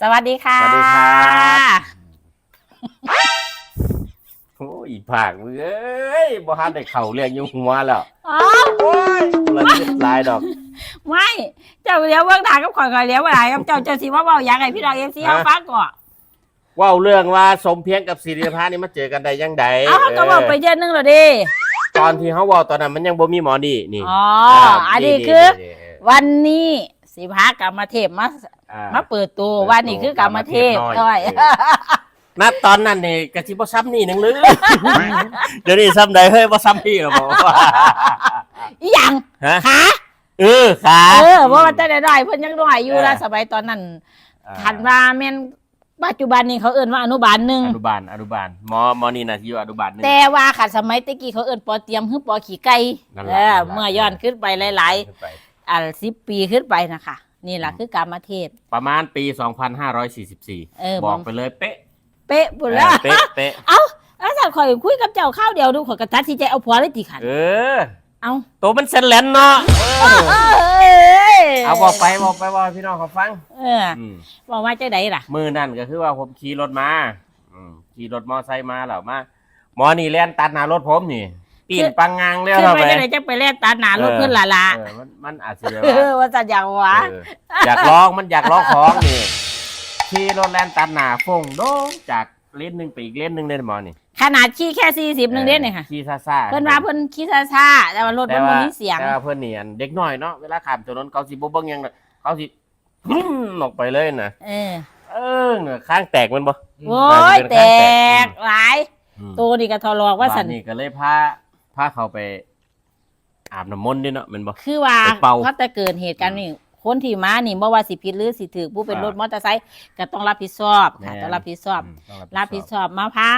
สวัสดีค่ะ สวัสดีครับ โอ้ยผากมึงเอ้ยบ่ทันได้เข้าเรื่องอยุ่หัวแล้วอ๋อโอ้ยละยึดลายดอก ไม่เจ้าเลี้ยวเบื้องทางกับข่อยข่อยเลี้ยวอะไรกับเจ้าเจ้าสิว่าเบาอยากให้พี่น้องเอฟซีเขาฟังก่อนเว้าเรื่องว่าสมเพียงกับสิริพานี่มาเจอกันได้ยังไงเอาเขาก็บอกไปเยอะนึงแล้วดิตอนที่เขาเว้าตอนนั้นมันยังบ่มีหมอนี่นี่อ๋อาอันนี้ๆคือนี่ๆวันนี้สิพากรรมเทพมา อ่ามาเปิดตัววันนี้คือกรรมเทพกรรมเทพน้ด้อวยยเออณตอนนั้นนี่กะสิบ่ซ้ำนี่หนึงเลยเดี๋ยวนี้ซ้ำใดเฮ้ยบ่ซ้ำพี่หรอกบอกว่าอีหยังฮะ ขาเออขาเออเพราะว่าแต่ได้ได้เพิ่นยังน้อยอยู่แล้วสมัยตอนนั้นอ่าคันว่าแม่นปัจจุบันนี้เขาเอิ้นว่าอนุบาลหนึ่งอนุบาลอนุบาลหมอหมอนี่นะที่อยู่อนุบาลหนึง แต่ว่าขัดสมัยตะกี้เขาเอิ้นปอเตรียมหรือปอขี่ไก่นั่นเอล่ะอนั่นล่ะ เมื่อย้อนขึ้นไปหลายขึ้นไปๆอ่าสิบปีขึ้นไปนะคะ นี่แหละอืมคือกรรมเทศ ประมาณปี2544เออบอกมไปเลยเป๊ะเป๊ะบุญแล้วเออเป๊ะเป๊ะเอ้าแล้วสัตว์ข่อยคุยกับเจ้าข้าวเดียวดูข่อยกระตัดที่ใจเอาผัวเลยตีขันเออ เอ้าตัวมันเซนแลนเนาะเออเอ้ยเอาบอกไปบอกไปบอกให้พี่น้องเขาฟังเอออืมบอกว่าเจ้าใดล่ะ มือนั่นก็คือว่าผมขี่รถมาอืมขี่รถมอไซค์มาแล้วมาหมอนี่แล่นตัดหน้ารถผมนี่ ปีนปังงางแล้วขึ้นเข้าไปไปเจ้าใดจะไปแล่นตาหนารถเออเพื่อนละละเออมันมันอาจจะแบบเอว่าอว่าสัตว์อย่างวะเอออยากลองมันอยากลองของนี่ขี่รถแล่นตัดหน้าฟงโดงจากเลนหนึ่งไปอีกเลนหนึ่งเลยหมอนี่ขนาดขี้แค่สี่สิบหนึ่งเด่นเนี่ยค่ะ ขี่ซ่าซ่าๆเพิ่นว่าเพิ่นขี้ซ่าๆแต่ว่ารถแต่มันบ่ว่ามีเสียง แต่ว่าเพื่อนเนียนเด็กน้อยเนาะเวลาขามถนนเขาสิบ่เบิ่งหยังน่ะเขาสิออกไปเลยนะเออเออเนี่ยข้างแตกมันบ่โว้ย แตกหลายตัวนี่ก็ทอลอกว่าสันบ้นี่ก็เลยพา พาเขาไป อาบน้ำมนต์ด้วยเนาะแมันบ่คือว่าไปเป่าเพราะแต่เกิดเหตุการณ์นี่คนที่มานี่บ่ว่าสิผิดหรือสิถือผู้เป็นอ่ารรถมอเตอร์ไซค์ก็ต้องรับผิดชอบค่ะแม่นต้องรับผิดชอบมต้องรับผิดชอบมาพา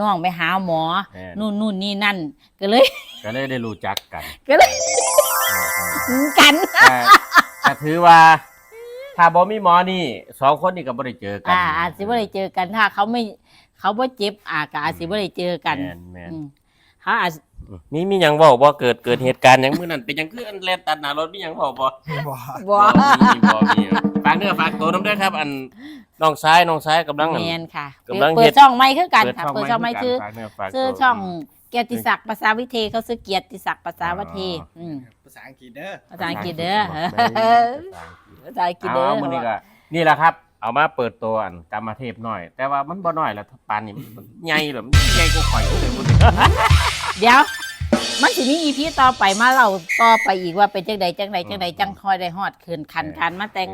น้องไปหาหมอ แม่นนู่นนู่นนี่นั่น ก็เลย ก็เลยได้รู้จักกันก็เลยเออเออกัน แต่แต่ถือว่า ถ้าบ่มีหมอนี่สองคนนี่ก็บ่ได้เจอกันอ่าอาจสิบ่ได้เจอกันถ้าเขาไม่เขาบ่เจ็บอาก็อาจสิบ่ได้เจอกันแม่นแม่นอืมเขาอาจ มีมีหยังเว้าบ่เกิดเกิดเหตุการณ์หยังมื้อนั้นเป็นหยังคืออันแล่นตัดหน้ารถมีหยังเว้าบ่บ่บ่มีบ่มีฝากเนื้อฝากตัวน้ำด้วยครับ อันน้องซ้ายน้องซ้ายกำลังอัน แม่นค่ะกำลังเปิเฮ็ด ดช่องใหม่คือกันค่ะเปิดช่องใหม่คือ ฝากเนื้อฝากตัวชื่อช่องเกียรติศักดิ์ภาษาวิเทเขาซื้อเกียรติศักดิ์ภาษาวิเทอ๋ออืมภาษาอังกฤษเด้อ ภาษาอังกฤษเด้อภาษาอังกฤษเอาเด้อมื้อนี้ก็นี่แหละครับ เอามาเปิดตัวอันกรรมเทพหน่อย แต่ว่ามันบ่น้อยแล้วปานนี้มันใหญ่แบบใหญ่กว่าข่อยเลยมื้อนี้เดี๋ยว มันสิมีอีพีต่อไปมาเราต่อไปอีกว่าเป็นจังใดจังใดจังใดจังคอยได้ฮอดคืนขันการมาแต่ง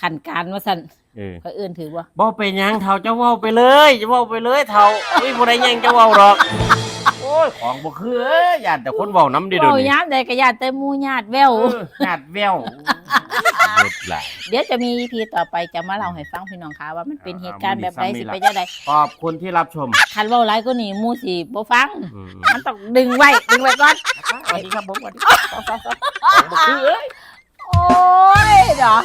ขันการว่าสั่นเออเขาเอื่นถือว่าบ่เป็นหยังเฒ่าจะเว้าไปเลยจะเว้าไปเลยเฒ่าอุ้ยบ่ได้หยังจะเว้าหรอกโอ้ยของบ่คือเอ้ยญาติแต่คนเว้านำดิเดี๋ยวโอ้นี้ยามใดก็ญาติแต่หมู่ญาติแววเออญาติแววเบิ ดหลาย เดี๋ยวจะมีอีพีต่อไปจะมาเล่าให้ฟังพี่น้องค่ะว่ามันเป็นเหตุการณ์แบบใดอ่ามีสิซ้ำมีเป็นหลักจังใดขอบคุณที่รับชม คันเว้าหลายก็นี่หมู่สิบ่ฟัง อืมมันต้องดึงไว้ดึงไว้ก่อน สวัสดีครับผมสวัสดีครับ ของบ่คือเอ้ย โอ้ยเนาะ